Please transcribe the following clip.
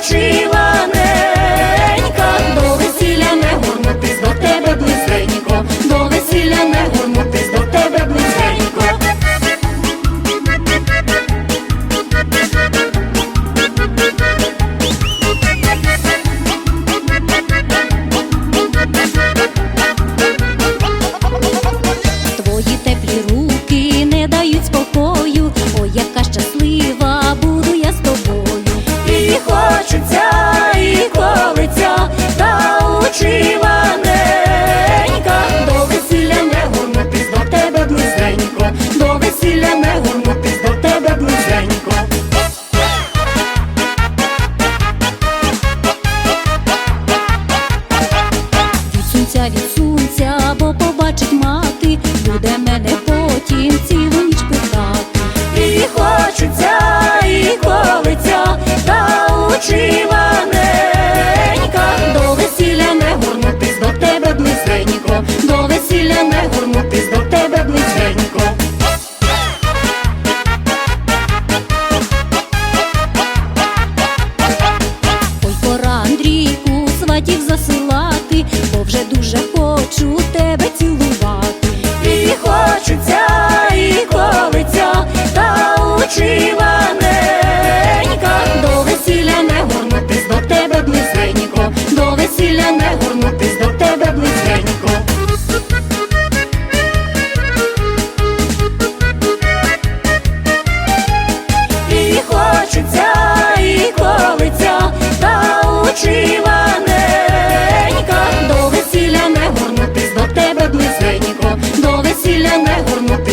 відпочила. буде мене потім цілу ніч питати. І хочеться, і колиться, та учи маненька, до весілля не горнутись до тебе близенько, до весілля не горнутись до тебе близенько. Ой, пора Андрійку, сватів засилати, бо вже дуже хочу тебе. точиться і колиться, та учила ненька, до весілля не горнутись, до тебе близенько, до весілля не горнутись.